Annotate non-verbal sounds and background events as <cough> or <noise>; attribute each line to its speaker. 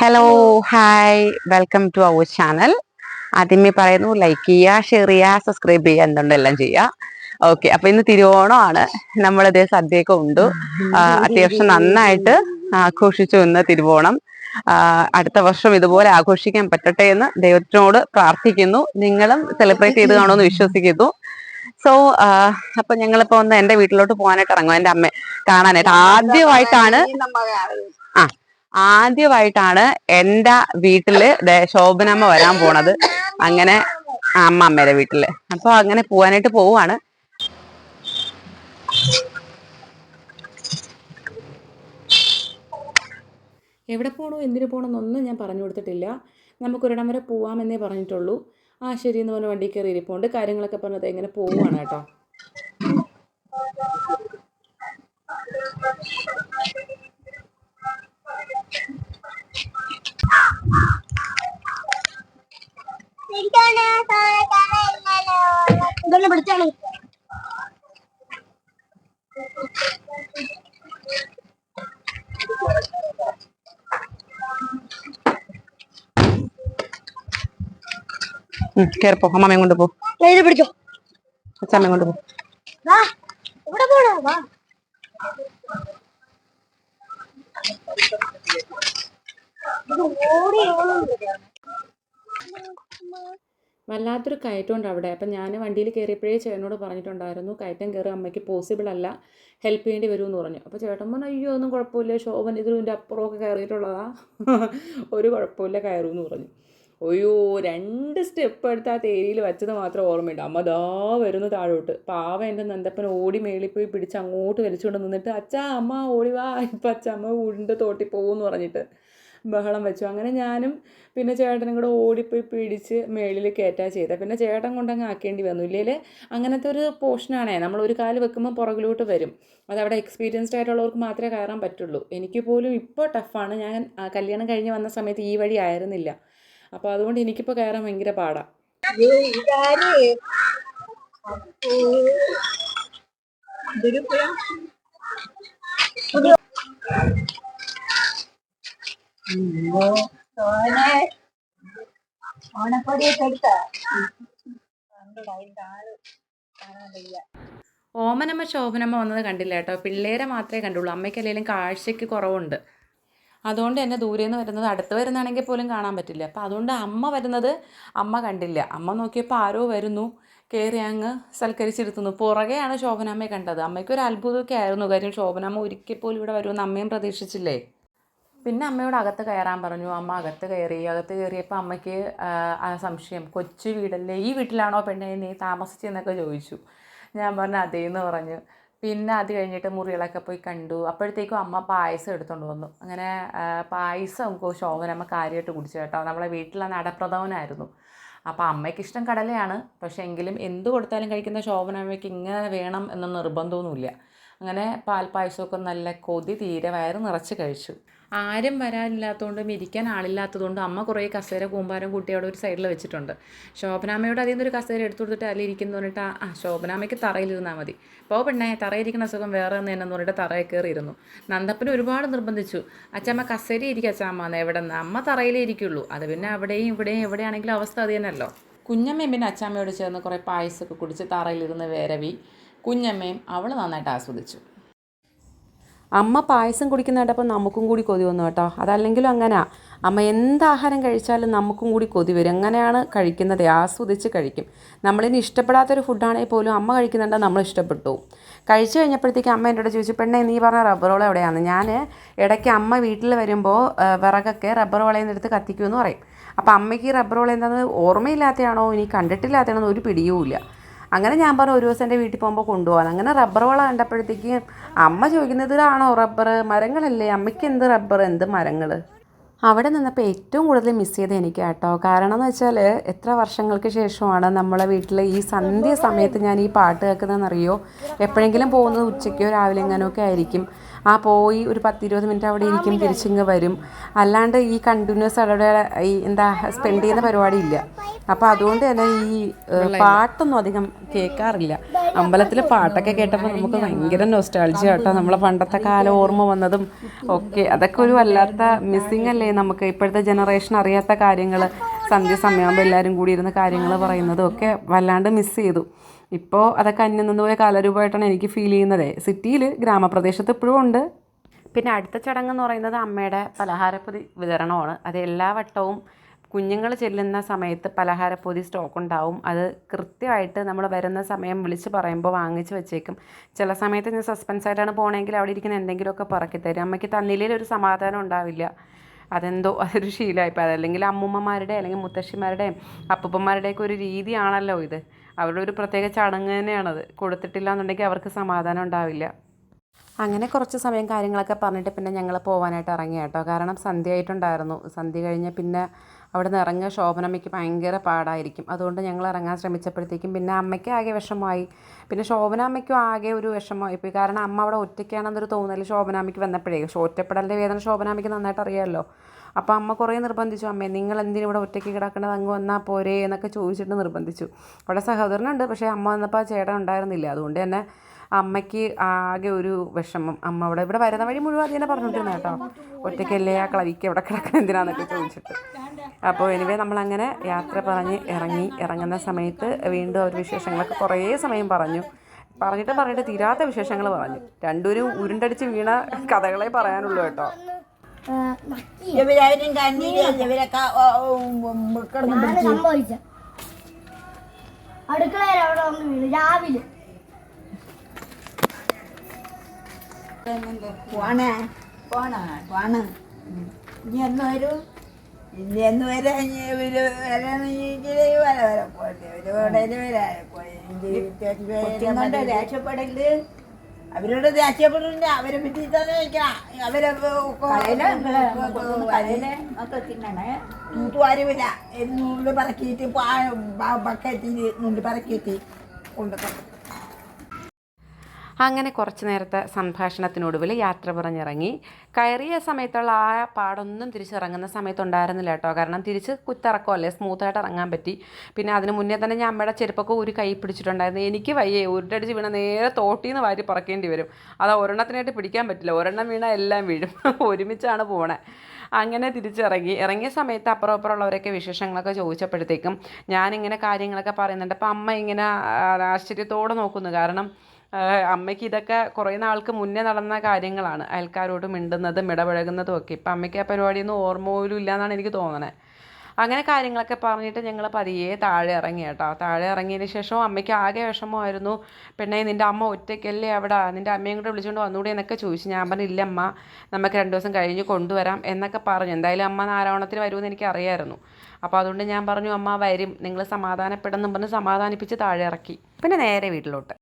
Speaker 1: Hello hi welcome to our channel ആദ്യമേ പറയുന്നു like ചെയ്യുക ഷെയർ ചെയ്യുക സബ്സ്ക്രൈബ് ചെയ്യുക എന്തുണ്ടെല്ലാം ചെയ്യുക. ഓക്കെ അപ്പൊ ഇന്ന് തിരുവോണമാണ് നമ്മളിതേ സദ്യയൊക്കെ ഉണ്ട്. അത്യാവശ്യം നന്നായിട്ട് ആഘോഷിച്ചു ഇന്ന് തിരുവോണം. അടുത്ത വർഷം ഇതുപോലെ ആഘോഷിക്കാൻ പറ്റട്ടെ എന്ന് ദൈവത്തിനോട് പ്രാർത്ഥിക്കുന്നു. നിങ്ങളും സെലിബ്രേറ്റ് ചെയ്ത് കാണുമെന്ന് വിശ്വസിക്കുന്നു. സോ അപ്പൊ ഞങ്ങളിപ്പോ ഒന്ന് എന്റെ വീട്ടിലോട്ട് പോകാനായിട്ട് ഇറങ്ങും എന്റെ അമ്മ കാണാനായിട്ട്. ആദ്യമായിട്ടാണ് ആ. ആദ്യമായിട്ടാണ് എന്റെ വീട്ടിൽ ശോഭനമ്മ വരാൻ പോണത്. അങ്ങനെ അമ്മ അമ്മയുടെ വീട്ടിൽ. അപ്പൊ അങ്ങനെ പോവാനായിട്ട് പോവാണ്.
Speaker 2: എവിടെ പോണോ? എന്തിനു പോകണം എന്നൊന്നും ഞാൻ പറഞ്ഞു കൊടുത്തിട്ടില്ല. നമുക്കൊരിടം വരെ പോവാമെന്നേ പറഞ്ഞിട്ടുള്ളൂ. ആ ശരി എന്ന് പറഞ്ഞ വണ്ടി കയറി ഇരിപ്പുണ്ട് കാര്യങ്ങളൊക്കെ പറഞ്ഞത് എങ്ങനെ പോവുകയാണ് കേട്ടോ?
Speaker 3: ഇതൊന്ന് പിടിച്ചാണ്?
Speaker 1: കേറിപ്പോ അമ്മമ്മയും കൊണ്ട് പോ.
Speaker 3: ഇത് പിടിച്ചോ.
Speaker 1: അച്ഛമ്മയും കൊണ്ട് പോ.
Speaker 3: ഇവിടെ പോണോ? വാ.
Speaker 2: വല്ലാത്തൊരു കയറ്റമുണ്ട് അവിടെ. അപ്പം ഞാൻ വണ്ടിയിൽ കയറിയപ്പോഴേ ചേട്ടനോട് പറഞ്ഞിട്ടുണ്ടായിരുന്നു കയറ്റം കയറി അമ്മയ്ക്ക് പോസിബിൾ അല്ല ഹെൽപ്പ് ചെയ്യേണ്ടി വരുമെന്ന് പറഞ്ഞു. അപ്പോൾ ചേട്ടൻ പറഞ്ഞു അയ്യോ ഒന്നും കുഴപ്പമില്ല ശോഭൻ ഇതിന്റെ അപ്പുറമൊക്കെ കയറിയിട്ടുള്ളതാ. <laughs> ഒരു കുഴപ്പമില്ല കയറുമെന്ന് പറഞ്ഞു. അയ്യോ രണ്ട് സ്റ്റെപ്പ് എടുത്ത് ആ തേരിയിൽ വെച്ചത് മാത്രം ഓർമ്മയുണ്ട്. അമ്മ ദാ വരുന്നു താഴോട്ട്. പാവ എന്റെ നന്ദപ്പൻ ഓടി മേളിൽ പോയി പിടിച്ച് അങ്ങോട്ട് വലിച്ചുകൊണ്ട് നിന്നിട്ട് അച്ഛാ അമ്മ ഓടി വാ. ഇപ്പം അച്ഛ അമ്മ ഉരുണ്ട് തോട്ടി പോകുമെന്ന് പറഞ്ഞിട്ട് ബഹളം വെച്ചു. അങ്ങനെ ഞാനും പിന്നെ ചേട്ടനും കൂടെ ഓടിപ്പോയി പിടിച്ച് മേളിൽ കയറ്റാ ചെയ്തത് പിന്നെ ചേട്ടൻ കൊണ്ടങ്ങ് ആക്കേണ്ടി വന്നു. ഇല്ലേ അങ്ങനത്തെ ഒരു പോർഷനാണേ നമ്മൾ ഒരു കാൽ വെക്കുമ്പോൾ പുറകിലോട്ട് വരും. അതവിടെ എക്സ്പീരിയൻസ്ഡ് ആയിട്ടുള്ളവർക്ക് മാത്രമേ കയറാൻ പറ്റുള്ളൂ. എനിക്ക് പോലും ഇപ്പോൾ ടഫാണ് ഞാൻ കല്യാണം കഴിഞ്ഞ് വന്ന സമയത്ത് ഈ വഴി ആയിരുന്നില്ല. അപ്പോൾ അതുകൊണ്ട് എനിക്കിപ്പോൾ കയറാൻ ഭയങ്കര പാടാണ്. ഓമനമ്മ ശോഭനമ്മ വന്നത് കണ്ടില്ല കേട്ടോ. പിള്ളേരെ മാത്രമേ കണ്ടുള്ളൂ. അമ്മയ്ക്കല്ലെങ്കിലും കാഴ്ചയ്ക്ക് കുറവുണ്ട്. അതുകൊണ്ട് തന്നെ ദൂരെ നിന്ന് വരുന്നത് അടുത്ത് വരുന്നതാണെങ്കിൽ പോലും കാണാൻ പറ്റില്ല. അപ്പോൾ അതുകൊണ്ട് അമ്മ വരുന്നത് അമ്മ കണ്ടില്ല. അമ്മ നോക്കിയപ്പോൾ ആരോ വരുന്നു. കയറി അങ്ങ് സൽക്കരിച്ചിരുത്തുന്നു പുറകെയാണ് ശോഭനാമ്മയെ കണ്ടത്. അമ്മയ്ക്കൊരു അത്ഭുതമൊക്കെ ആയിരുന്നു. കാര്യം ശോഭനാമ്മ ഒരിക്കൽ പോലും ഇവിടെ വരുമെന്ന് അമ്മയും പ്രതീക്ഷിച്ചില്ലേ? പിന്നെ അമ്മയോട് അകത്ത് കയറാൻ പറഞ്ഞു. അമ്മ അകത്ത് കയറി. അകത്ത് കയറിയപ്പോൾ അമ്മയ്ക്ക് സംശയം. കൊച്ചു വീടല്ലേ? ഈ വീട്ടിലാണോ പെണ്ണെ? നീ താമസിച്ചെന്നൊക്കെ ചോദിച്ചു. ഞാൻ പറഞ്ഞു അതേന്ന് പറഞ്ഞു. പിന്നെ അത് കഴിഞ്ഞിട്ട് മുറികളൊക്കെ പോയി കണ്ടു. അപ്പോഴത്തേക്കും അമ്മ പായസം എടുത്തുകൊണ്ട് വന്നു. അങ്ങനെ പായസം ശോഭനമ്മ കാര്യമായിട്ട് കുടിച്ചു കേട്ടോ. നമ്മളെ വീട്ടിലെ നടപ്രഥമനായിരുന്നു. അപ്പോൾ അമ്മയ്ക്ക് ഇഷ്ടം കടലയാണ്. പക്ഷേ എങ്കിലും എന്ത് കൊടുത്താലും കഴിക്കുന്ന ശോഭനമ്മയ്ക്ക് ഇങ്ങനെ വേണം എന്ന നിർബന്ധമൊന്നുമില്ല. അങ്ങനെ പാൽപ്പായസമൊക്കെ നല്ല കൊതി തീരെ വയറ് നിറച്ച് കഴിച്ചു. ആരും വരാനില്ലാത്തതുകൊണ്ടും ഇരിക്കാൻ ആളില്ലാത്തതുകൊണ്ടും അമ്മ കുറേ കസേര കൂമ്പാരം കൂട്ടി അവിടെ ഒരു സൈഡിൽ വെച്ചിട്ടുണ്ട്. ശോഭനാമ്മയോട് അതിൽ നിന്നൊരു കസേര എടുത്തു കൊടുത്തിട്ട് അതിൽ ഇരിക്കുന്നു പറഞ്ഞിട്ട് ആ, ആ ശോഭനാമ്മയ്ക്ക് തറയിലിരുന്നാൽ മതി. ഇപ്പോൾ പെണ്ണെ തറയിരിക്കുന്ന സുഖം വേറെ ഒന്ന് എന്നു പറഞ്ഞിട്ട് തറയിൽ കയറിയിരുന്നു നന്ദപ്പന് ഒരുപാട് നിർബന്ധിച്ചു. അച്ഛമ്മ കസേര ഇരിക്കുക അച്ഛമ്മ എവിടെ നിന്ന്? അമ്മ തറയിലേ ഇരിക്കുള്ളൂ. അത് പിന്നെ അവിടെയും ഇവിടെയും എവിടെയാണെങ്കിലും അവസ്ഥ അത് തന്നെയല്ലോ. കുഞ്ഞമ്മയും പിന്നെ അച്ചാമ്മയോട് ചേർന്ന് കുറേ പായസമൊക്കെ കുടിച്ച് തറയിലിരുന്ന് വേരവി. കുഞ്ഞമ്മയും അവൾ നന്നായിട്ട് ആസ്വദിച്ചു. അമ്മ പായസം കുടിക്കുന്ന കേട്ടപ്പോൾ നമുക്കും കൂടി കൊതി വന്നു കേട്ടോ. അതല്ലെങ്കിലും അങ്ങനെ. അമ്മ എന്ത് ആഹാരം കഴിച്ചാലും നമുക്കും കൂടി കൊതി വരും. അങ്ങനെയാണ് കഴിക്കുന്നത്? ആസ്വദിച്ച് കഴിക്കും. നമ്മളിനി ഇഷ്ടപ്പെടാത്തൊരു ഫുഡാണെങ്കിൽ പോലും അമ്മ കഴിക്കുന്നുണ്ടോ നമ്മൾ ഇഷ്ടപ്പെട്ടു. കഴിച്ചു കഴിഞ്ഞപ്പോഴത്തേക്ക് അമ്മ എന്നോട് ചോദിച്ചു പെണ്ണെ നീ പറഞ്ഞ റബ്ബർ എവിടെയാണ് ഞാൻ ഇടയ്ക്ക് അമ്മ വീട്ടിൽ വരുമ്പോൾ വിറകൊക്കെ റബ്ബർ വളയിൽ നിന്ന് എടുത്ത് കത്തിക്കുമെന്ന് പറയും. അപ്പോൾ അമ്മയ്ക്ക് ഈ റബ്ബർ വള എന്താണെന്ന് ഓർമ്മയില്ലാത്തയാണോ ഇനി കണ്ടിട്ടില്ലാത്തതാണോ? ഒരു പിടിയുമില്ല. അങ്ങനെ ഞാൻ പറഞ്ഞു ഒരു ദിവസം എന്റെ വീട്ടിൽ പോകുമ്പോൾ കൊണ്ടുപോകാൻ അങ്ങനെ റബ്ബർ വള കണ്ടപ്പോഴത്തേക്ക് അമ്മ ചോദിക്കുന്നത് ഇതാണോ റബ്ബർ മരങ്ങളല്ലേ? അമ്മയ്ക്ക് എന്ത് റബ്ബർ എന്ത് മരങ്ങൾ അവിടെ നിന്നപ്പോൾ ഏറ്റവും കൂടുതൽ മിസ് ചെയ്ത് എനിക്ക് കേട്ടോ കാരണം എന്ന് വെച്ചാൽ എത്ര വർഷങ്ങൾക്ക് ശേഷമാണ് നമ്മളെ വീട്ടിൽ ഈ സന്ധ്യ സമയത്ത് ഞാൻ ഈ പാട്ട് കേൾക്കുന്നതെന്നറിയോ? എപ്പോഴെങ്കിലും പോകുന്നത് ഉച്ചയ്ക്കോ രാവിലെ എങ്ങനെയൊക്കെ ആയിരിക്കും. ആ പോയി ഒരു പത്തിരുപത് മിനിറ്റ് അവിടെ ഇരിക്കും തിരിച്ചിങ്ങ് വരും. അല്ലാണ്ട് ഈ കണ്ടിന്യൂസ് അവിടെ ഈ എന്താ സ്പെൻഡ് ചെയ്യുന്ന പരിപാടി ഇല്ല.
Speaker 1: അപ്പോൾ അതുകൊണ്ട് തന്നെ ഈ പാട്ടൊന്നും അധികം കേൾക്കാറില്ല. അമ്പലത്തിലെ പാട്ടൊക്കെ കേട്ടപ്പോൾ നമുക്ക് ഭയങ്കര നൊസ്റ്റാൾജിയ കേട്ടോ നമ്മളെ പണ്ടത്തെ കാലം ഓർമ്മ വന്നതും ഒക്കെ. അതൊക്കെ ഒരു വല്ലാത്ത മിസ്സിങ് അല്ലേ? നമുക്ക് ഇപ്പോഴത്തെ ജനറേഷൻ അറിയാത്ത കാര്യങ്ങൾ സന്ധ്യ സമയമാകുമ്പോൾ എല്ലാവരും കൂടി ഇരുന്ന് കാര്യങ്ങൾ പറയുന്നതും ഒക്കെ വല്ലാണ്ട് മിസ് ചെയ്തു. ഇപ്പോൾ അതൊക്കെ അന്യം നിന്ന് പോയ കാലരൂപമായിട്ടാണ് എനിക്ക് ഫീൽ ചെയ്യുന്നത്. സിറ്റിയിൽ ഗ്രാമപ്രദേശത്ത് ഇപ്പോഴും ഉണ്ട്. പിന്നെ അടുത്ത ചടങ്ങ് എന്ന് പറയുന്നത് അമ്മയുടെ പലഹാരപ്പൊതി വിതരണമാണ്. അത് എല്ലാ വട്ടവും കുഞ്ഞുങ്ങൾ ചെല്ലുന്ന സമയത്ത് പലഹാരപ്പൊതി സ്റ്റോക്ക് ഉണ്ടാവും. അത് കൃത്യമായിട്ട് നമ്മൾ വരുന്ന സമയം വിളിച്ച് പറയുമ്പോൾ വാങ്ങിച്ച് വെച്ചേക്കും. ചില സമയത്ത് ഞാൻ സസ്പെൻസ് ആയിട്ടാണ് പോകണമെങ്കിൽ അവിടെ ഇരിക്കുന്ന എന്തെങ്കിലുമൊക്കെ പറക്കി തരും. അമ്മയ്ക്ക് തന്നില്ലെങ്കിൽ ഒരു സമാധാനം ഉണ്ടാവില്ല. അതെന്തോ <laughs> അതൊരു ശീലമായിപ്പോൾ അതല്ലെങ്കിൽ അമ്മൂമ്മമാരുടെ അല്ലെങ്കിൽ മുത്തശ്ശിമാരുടെ അപ്പൂപ്പന്മാരുടെയൊക്കെ ഒരു രീതിയാണല്ലോ ഇത്. അവരുടെ ഒരു പ്രത്യേക ചടങ്ങ് തന്നെയാണത്. കൊടുത്തിട്ടില്ല എന്നുണ്ടെങ്കിൽ അവർക്ക് സമാധാനം ഉണ്ടാവില്ല. അങ്ങനെ കുറച്ച് സമയം കാര്യങ്ങളൊക്കെ പറഞ്ഞിട്ട് പിന്നെ ഞങ്ങൾ പോകാനായിട്ട് ഇറങ്ങി കേട്ടോ കാരണം സന്ധ്യ ആയിട്ടുണ്ടായിരുന്നു. സന്ധ്യ കഴിഞ്ഞ് പിന്നെ അവിടെ നിന്ന് ഇറങ്ങിയ ശോഭനമ്മയ്ക്ക് ഭയങ്കര പാടായിരിക്കും. അതുകൊണ്ട് ഞങ്ങൾ ഇറങ്ങാൻ ശ്രമിച്ചപ്പോഴത്തേക്കും പിന്നെ അമ്മയ്ക്ക് ആകെ വിഷമമായി. പിന്നെ ശോഭനാമ്മയ്ക്കും ആകെ ഒരു വിഷമമായി പോയി. കാരണം അമ്മ അവിടെ ഒറ്റയ്ക്കാണെന്നൊരു തോന്നൽ ശോഭനാമ്മയ്ക്ക് വന്നപ്പോഴേ. ഒറ്റപ്പെടലിന്റെ വേദന ശോഭനാമ്മയ്ക്ക് നന്നായിട്ട് അറിയാമല്ലോ അപ്പോൾ അമ്മ കുറേ നിർബന്ധിച്ചു. അമ്മേ നിങ്ങൾ എന്തിനും ഇവിടെ ഒറ്റയ്ക്ക് കിടക്കണത്? അങ്ങ് വന്നാൽ പോരേ? എന്നൊക്കെ ചോദിച്ചിട്ട് നിർബന്ധിച്ചു. അവിടെ സഹോദരനുണ്ട്. പക്ഷേ അമ്മ വന്നപ്പോൾ ആ ചേട്ടൻ ഉണ്ടായിരുന്നില്ല. അതുകൊണ്ട് തന്നെ അമ്മയ്ക്ക് ആകെ ഒരു വിഷമം. അമ്മ അവിടെ ഇവിടെ വരുന്ന വഴി മുഴുവൻ അതിനെ പറഞ്ഞിട്ടുണ്ട് കേട്ടോ. ഒറ്റയ്ക്കല്ലേ ആ കളവിക്ക് എവിടെ കിടക്കണം എന്തിനാന്നൊക്കെ ചോദിച്ചിട്ട്. അപ്പോൾ എനിവേ നമ്മളങ്ങനെ യാത്ര പറഞ്ഞ് ഇറങ്ങി ഇറങ്ങുന്ന സമയത്ത് വീണ്ടും അവർ വിശേഷങ്ങളൊക്കെ കുറേ സമയം പറഞ്ഞു. പറഞ്ഞിട്ട് പറഞ്ഞിട്ട് തീരാത്ത വിശേഷങ്ങൾ പറഞ്ഞു. രണ്ടുപേരും ഉരുണ്ടടിച്ച് വീണ കഥകളെ പറയാനുള്ളൂ കേട്ടോ.
Speaker 4: ഇവരൊക്കെ
Speaker 5: അടുക്കളയിൽ അവിടെ വന്ന് വീണു. രാവിലെ.
Speaker 4: പോണേ. പോണ. പോണ്. ഇനി എന്ന് വരും? ഇനി എന്ന് വരാൻ ഇനി ഇവർ വരാണെങ്കിൽ വര വരെ പോട്ടെ ഒരു കടയിൽ വരാൻ പോയി. ദേഷ്യപ്പെടൽ അവരോട് ദേഷ്യപ്പെടില്ല അവരെ പറ്റി തന്നെ വെക്കണം അവരെ തൂത്തുവാരുമില്ല നുള്ളി പറക്കിയിട്ട് ബക്കറ്റിൽ നൂൽ പറക്കിയിട്ട് കൊണ്ടുപോകും
Speaker 1: അങ്ങനെ കുറച്ച് നേരത്തെ സംഭാഷണത്തിനൊടുവിൽ യാത്ര പറഞ്ഞിറങ്ങി. കയറിയ സമയത്തുള്ള ആ പാടൊന്നും തിരിച്ചിറങ്ങുന്ന സമയത്തുണ്ടായിരുന്നില്ല കേട്ടോ. കാരണം തിരിച്ച് കുത്തിറക്കമല്ലേ സ്മൂത്തായിട്ട് ഇറങ്ങാൻ പറ്റി. പിന്നെ അതിന് മുന്നേ തന്നെ ഞാൻ അമ്മയുടെ ചെരുപ്പൊക്കെ ഒരു കൈ പിടിച്ചിട്ടുണ്ടായിരുന്നു. എനിക്ക് വയ്യേ ഉരുട്ടടിച്ച് വീണ നേരെ തോട്ടിൽ നിന്ന് വാരി പറക്കേണ്ടി വരും. അത് ഒരെണ്ണത്തിനായിട്ട് പിടിക്കാൻ പറ്റില്ല. ഒരെണ്ണം വീണ എല്ലാം വീഴും. <laughs> ഒരുമിച്ചാണ് പോണേ. അങ്ങനെ തിരിച്ചിറങ്ങി. ഇറങ്ങിയ സമയത്ത് അപ്പുറം അപ്പുറമുള്ളവരൊക്കെ വിശേഷങ്ങളൊക്കെ ചോദിച്ചപ്പോഴത്തേക്കും ഞാനിങ്ങനെ കാര്യങ്ങളൊക്കെ പറയുന്നുണ്ട്. അപ്പം അമ്മ ഇങ്ങനെ ആശ്ചര്യത്തോടെ നോക്കുന്നു. കാരണം അമ്മയ്ക്ക് ഇതൊക്കെ കുറേ നാൾക്ക് മുന്നേ നടന്ന കാര്യങ്ങളാണ്. അയൽക്കാരോട് മിണ്ടുന്നതും ഇടപഴകുന്നതും ഒക്കെ. ഇപ്പം അമ്മയ്ക്ക് ആ പരിപാടിയൊന്നും ഓർമ്മ പോലും ഇല്ല എന്നാണ് എനിക്ക് തോന്നണേ. അങ്ങനെ കാര്യങ്ങളൊക്കെ പറഞ്ഞിട്ട് ഞങ്ങൾ പതിയെ താഴെ ഇറങ്ങി കേട്ടോ. താഴെ ഇറങ്ങിയതിന് ശേഷം അമ്മയ്ക്ക് ആകെ വിഷമമായിരുന്നു. പെണ്ണെ നിന്റെ അമ്മ ഒറ്റയ്ക്കല്ലേ അവിടെ? നിന്റെ അമ്മയും കൂടെ വിളിച്ചുകൊണ്ട് വന്നുകൂടി എന്നൊക്കെ ചോദിച്ചു. ഞാൻ പറഞ്ഞു ഇല്ല അമ്മ നമുക്ക് രണ്ട് ദിവസം കഴിഞ്ഞ് കൊണ്ടുവരാം എന്നൊക്കെ പറഞ്ഞു. എന്തായാലും അമ്മ നാരായണത്തിന് വരുമെന്ന് എനിക്ക് അറിയായിരുന്നു. അപ്പോൾ അതുകൊണ്ട് ഞാൻ പറഞ്ഞു അമ്മ വരും. നിങ്ങൾ സമാധാനപ്പെടുന്നു പറഞ്ഞ് സമാധാനിപ്പിച്ച് താഴെ ഇറക്കി. പിന്നെ നേരെ വീട്ടിലോട്ട്.